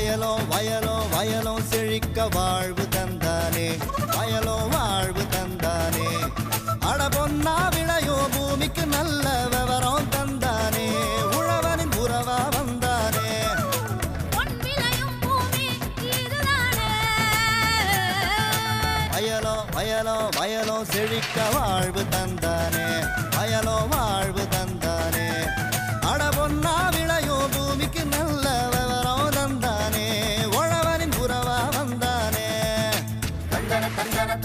வயலோ வயலோ வயலோ செழிக்க வாழ்வு தந்தானே. வயலோ வாழ்வு தந்தானே. அட பொன்னா விளையோ பூமிக்கு நல்ல விவரம் தந்தானே. உழவனின் உறவா வந்தானே. வயலோ வயலோ வயலோ செழிக்க வாழ்வு தந்தானே.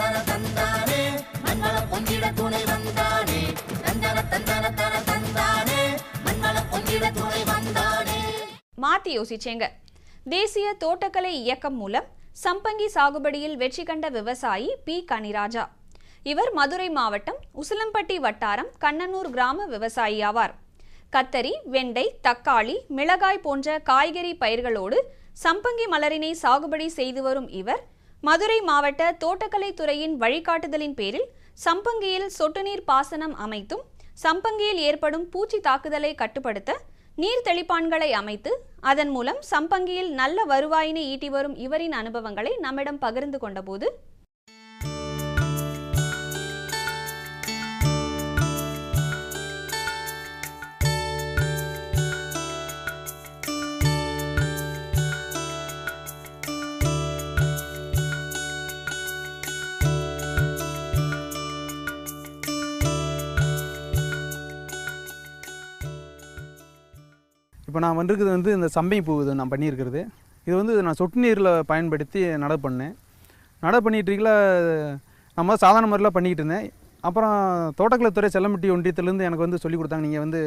தந்தன தன தந்தானே. மண்வளம் பொங்கிட துணை வந்தானே. தந்தன தந்தன தன தந்தானே. மண்வளம் பொங்கிட துணை வந்தானே. மாத்தி யோசிச்சேங்க. தேசிய தோட்டக்கலை இயக்கம் மூலம் சம்பங்கி சாகுபடியில் வெற்றி கண்ட விவசாயி பி. கனிராஜா. இவர் மதுரை மாவட்டம் உசிலம்பட்டி வட்டாரம் கண்ணனூர் கிராம விவசாயி ஆவார். கத்தரி வெண்டை தக்காளி மிளகாய் போன்ற காய்கறி பயிர்களோடு சம்பங்கி மலரினை சாகுபடி செய்து வரும் இவர் மதுரை மாவட்ட தோட்டக்கலை துறையின் வழிகாட்டுதலின் பேரில் சம்பங்கியில் சொட்டுநீர் பாசனம் அமைத்தும் சம்பங்கியில் ஏற்படும் பூச்சி தாக்குதலை கட்டுப்படுத்த நீர் தெளிப்பான்களை அமைத்து அதன் மூலம் சம்பங்கியில் நல்ல வருவாயினை ஈட்டி வரும் இவரின் அனுபவங்களை நம்மிடம் பகிர்ந்து கொண்டபோது இப்போ நான் வந்திருக்கிறது வந்து இந்த சம்பை பூ இது நான் பண்ணியிருக்கிறது. இது வந்து நான் சொட்டு நீரில் பயன்படுத்தி நடவு பண்ணேன். நடவு பண்ணிட்டு நம்ம சாதாரண முறையில் பண்ணிக்கிட்டு இருந்தேன். அப்புறம் தோட்டக்கலைத்துறை செல்லம்பட்டி ஒன்றியத்துலேருந்து எனக்கு வந்து சொல்லி கொடுத்தாங்க நீங்கள் வந்து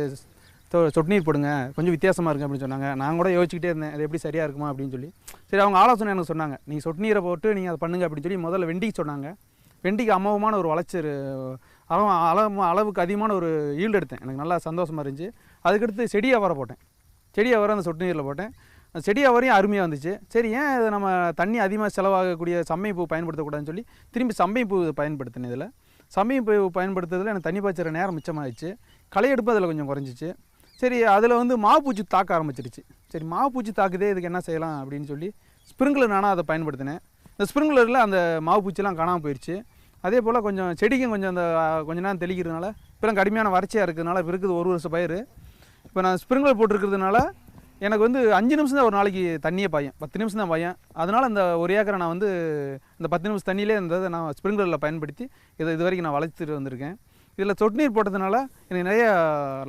சொட்டு நீர் போடுங்க. கொஞ்சம் வித்தியாசமாக இருக்கு அப்படின்னு சொன்னாங்க. நான் கூட யோசிச்சுக்கிட்டே இருந்தேன் அது எப்படி சரியாக இருக்குமா? அப்படின்னு சொல்லி. சரி அவங்க ஆலோசனை எனக்கு சொன்னாங்க. நீங்கள் சொட்டு நீரை போட்டு நீங்கள் அதை பண்ணுங்க அப்படின்னு சொல்லி முதல்ல வெண்டிக்கு சொன்னாங்க. வெண்டிக்கு அமோகமான ஒரு வளர்ச்சி அளவு அளவு அளவுக்கு அதிகமான ஒரு ஈல்டு எடுத்தேன். எனக்கு நல்லா சந்தோஷமாக இருந்துச்சு. அதுக்கடுத்து செடி அவரை போட்டேன். செடி அவரை அந்த சொட்டு நீரில் போட்டேன். அந்த செடி அவரையும் அருமையாக வந்துச்சு. சரி ஏன் இதை நம்ம தண்ணி அதிகமாக செலவாகக்கூடிய சம்மை பூ பயன்படுத்தக்கூடாதுன்னு சொல்லி திரும்பி சம்பை பூ பயன்படுத்தினேன் இதில். சமயம் பூ பயன்படுத்துறதுல எனக்கு தண்ணி பாய்ச்சிற நேரம் மிச்சமாகிடுச்சு களையெடுப்பு அதில் கொஞ்சம் குறைஞ்சிச்சு. சரி அதில் வந்து மாவுப்பூச்சி தாக்க ஆரம்பிச்சிருச்சு சரி மாவுப்பூச்சி தாக்குதே இதுக்கு என்ன செய்யலாம் அப்படின்னு சொல்லி ஸ்ப்ரிங்க்லர் நானும் அதை பயன்படுத்தினேன். இந்த ஸ்ப்ரிங்க்லரில் அந்த மாவுப்பூச்சிலாம் காணாமல் போயிடுச்சு அதே போல் கொஞ்சம் செடிக்கும் கொஞ்சம் அந்த கொஞ்ச நேரம் தெளிக்கிறதுனால இப்போலாம் கடுமையான வறட்சியாக இருக்கிறதுனால இப்போ இருக்குது ஒரு வருஷம் பயிர். இப்போ நான் ஸ்ப்ரிங்க்லர் போட்டிருக்கிறதுனால எனக்கு வந்து அஞ்சு நிமிஷம் தான் ஒரு நாளைக்கு தண்ணியே பாயும். பத்து நிமிஷம் தான் பாயும். அதனால் அந்த ஒரு ஏக்கரை நான் வந்து இந்த பத்து நிமிஷம் தண்ணியிலே இந்த நான் ஸ்ப்ரிங்க்லரில் பயன்படுத்தி இதை இது வரைக்கும் நான் வளர்த்துட்டு வந்திருக்கேன். இதில் சொட்டு நீர் போட்டதுனால எனக்கு நிறைய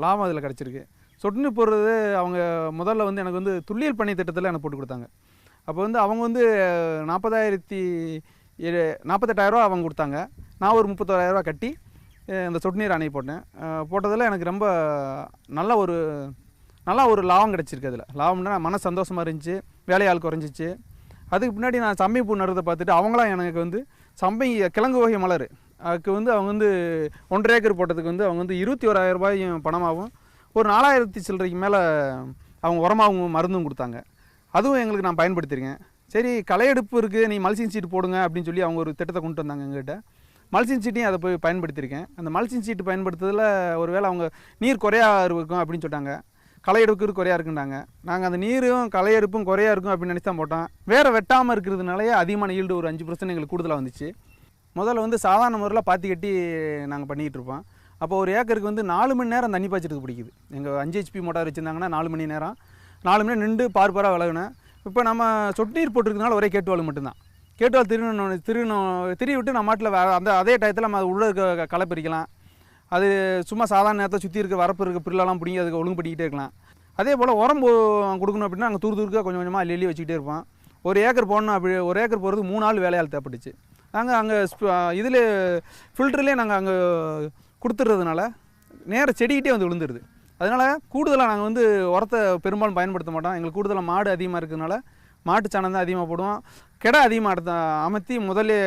லாபம் அதில் கிடச்சிருக்கு. சொட்டு நீர் போடுறது அவங்க முதல்ல வந்து எனக்கு வந்து துல்லியல் பண்ணி திட்டத்தில் எனக்கு போட்டு கொடுத்தாங்க. அப்போ வந்து அவங்க வந்து நாற்பதாயிரத்தி நாற்பத்தெட்டாயிரரூவா அவங்க கொடுத்தாங்க. நான் ஒரு முப்பத்தோராயிரரூவா கட்டி இந்த சொட்டு நீர் அணை போட்டேன். போட்டதில் எனக்கு ரொம்ப நல்ல ஒரு நல்லா ஒரு லாபம் கிடச்சிருக்கு அதில். லாபம்னா மன சந்தோஷமாக இருந்துச்சு வேலையாள் குறைஞ்சிச்சு. அதுக்கு பின்னாடி நான் சம்பை பூ நடுறதை பார்த்துட்டு அவங்களாம் எனக்கு வந்து சம்பை கிழங்கு வகை மலர். அதுக்கு வந்து அவங்க வந்து ஒன்றரை ஏக்கர் போட்டதுக்கு வந்து அவங்க வந்து இருபத்தி ஓராயிரம் ரூபாயும் பணமாகவும் ஒரு நாலாயிரத்தி சில்லறைக்கு மேலே அவங்க உரமாகவும் மருந்தும் கொடுத்தாங்க. அதுவும் எங்களுக்கு நான் பயன்படுத்தியிருக்கேன். சரி களையெடுப்பு இருக்குது நீ மல்சிங் சீட் போடுங்க அப்படின்னு சொல்லி அவங்க ஒரு திட்டத்தை கொண்டு வந்தாங்க எங்ககிட்ட. மல்சின் சீட்டையும் அதை போய் பயன்படுத்தியிருக்கேன். அந்த மல்சிங் சீட் பயன்படுத்துறதுல ஒருவேளை அவங்க நீர் குறையா இருக்கும் அப்படின்னு சொன்னாங்க எடுக்கிறது குறையா இருக்குன்னாங்க நாங்கள் அந்த நீரும் களையெடுப்பும் குறையா இருக்கும் அப்படின்னு நினச்சி தான் போட்டோம். வேறு வெட்டாமல் இருக்கிறதுனாலே அதிகமான ஈல்டு ஒரு அஞ்சு பர்சன்ட் எங்களுக்கு கூடுதலாக வந்துச்சு. முதல்ல வந்து சாதாரண முறையில் பாத்தி கட்டி நாங்கள் பண்ணிக்கிட்டு இருப்போம். அப்போ ஒரு ஏக்கருக்கு வந்து நாலு மணி நேரம் தண்ணி பாய்ச்சறதுக்கு பிடிக்குது. எங்கள் அஞ்சு ஹெச்பி மோட்டார் வச்சுருந்தாங்கன்னா நாலு மணி நேரம். நாலு மணி நேரம் நின்று பார் பாராக விலகினேன் இப்போ நம்ம சொட்டு நீர் போட்டிருக்கனால ஒரே கேட்டுவாள் மட்டும்தான். கேட்டுவாள் திருணும் திருணும் திருவி விட்டு நம்ம மாட்டில் அந்த அதே டயத்தில் நம்ம அது உள்ளே இருக்க களை பறிக்கலாம் அது சும்மா சாதாரண நேரத்தை சுற்றி இருக்க வரப்பு இருக்க பில்லெல்லாம் பிடிங்கி அதுக்கு ஒழுங்கு பண்ணிக்கிட்டே இருக்கலாம். அதே போல் உரம் கொடுக்கணும் அப்படின்னா நாங்கள் தூர் தூருக்காக கொஞ்சம் கொஞ்சமாக அள்ளி அள்ளி வச்சுக்கிட்டே இருப்போம். ஒரு ஏக்கர் போடணும் அப்படி ஒரு ஏக்கர் போகிறது மூணு நாள் வேலையால் தேவைப்பட்டுச்சு. நாங்கள் அங்கே இதில் ஃபில்டர்லேயே நாங்கள் அங்கே கொடுத்துட்றதுனால நேர செடிக்கிட்டே வந்து விழுந்துருது. அதனால் கூடுதலாக நாங்கள் வந்து உரத்தை பெரும்பாலும் பயன்படுத்த மாட்டோம். எங்களுக்கு கூடுதலாக மாடு அதிகமாக இருக்கிறதுனால மாட்டு சாணம் தான் அதிகமாக போடுவோம். கிடை அதிகமாக அடுத்த அமர்த்தி முதலே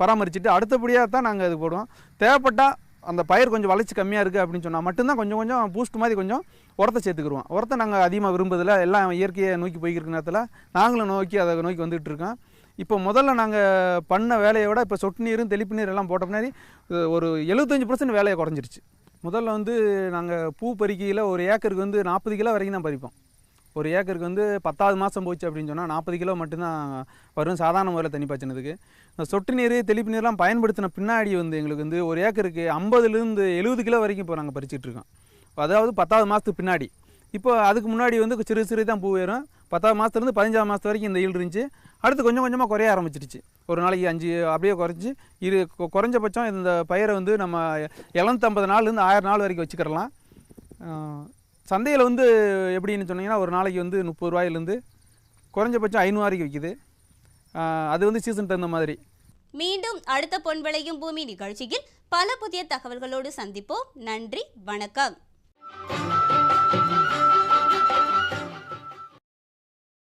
பராமரிச்சுட்டு அடுத்தபடியாக தான் நாங்கள் அது போடுவோம். தேவைப்பட்டால் அந்த பயிர் கொஞ்சம் வளர்ச்சி கம்மியாக இருக்குது அப்படின்னு சொன்னால் மட்டும்தான் கொஞ்சம் கொஞ்சம் பூஸ்ட் மாதிரி கொஞ்சம் உரத்தை சேர்த்துக்கிருவோம். உரத்தை நாங்கள் அதிகமாக விரும்புதில்ல எல்லாம் இயற்கையை நோக்கி போய்க்கிற நேரத்தில் நாங்களும் நோக்கி அதை நோக்கி வந்துகிட்டு இருக்கோம். இப்போ முதல்ல நாங்கள் பண்ண வேலையை விட இப்போ சொட்டு நீரும் தெளிப்பு நீர் எல்லாம் போட்ட பின்னாடி ஒரு எழுபத்தஞ்சு பர்சன்ட் வேலையை குறைஞ்சிருச்சு. முதல்ல வந்து நாங்கள் பூ பறிக்கையில் ஒரு ஏக்கருக்கு வந்து நாற்பது கிலோ வரைக்கும் தான் பறிப்போம். ஒரு ஏக்கருக்கு வந்து பத்தாவது மாதம் போச்சு அப்படின்னு சொன்னால் நாற்பது கிலோ மட்டும்தான் வரும். சாதாரண முறையில் தண்ணி பாய்ச்சினதுக்கு. இந்த சொட்டு நீர் தெளிப்பு நீர்லாம் பயன்படுத்தின பின்னாடி வந்து எங்களுக்கு வந்து ஒரு ஏக்கருக்கு ஐம்பதுலேருந்து எழுபது கிலோ வரைக்கும் இப்போ நாங்கள் பறிச்சிட்டு இருக்கோம். அதாவது பத்தாவது மாதத்துக்கு பின்னாடி. இப்போ அதுக்கு முன்னாடி வந்து சிறு சிறு தான் பூ வரும் பத்தாவது மாதத்துலேருந்து பதினஞ்சாவது மாதத்து வரைக்கும் இந்த ஈல்டு இருந்துச்சு. அடுத்து கொஞ்சம் கொஞ்சமாக குறைய ஆரம்பிச்சிருச்சு ஒரு நாளைக்கு அஞ்சு அப்படியே குறைஞ்சி இரு கொ- குறைஞ்சபட்சம் இந்த பயிரை வந்து நம்ம எழுநூத்தம்பது நாள்லேருந்து ஆயிரம் நாள் வரைக்கும் வச்சுக்கிறலாம். சந்தையில் வந்து எப்படின்னு சொன்னீங்கன்னா ஒரு நாளைக்கு வந்து முப்பது ரூபாயிலேருந்து குறைஞ்சபட்சம் ஐநூறு வரைக்கும் விற்கிது அது வந்து சீசன் தகுந்த மாதிரி. மீண்டும் அடுத்த பொன் விளையும் பூமி நிகழ்ச்சியில் பல புதிய தகவல்களோடு சந்திப்போம். நன்றி வணக்கம்.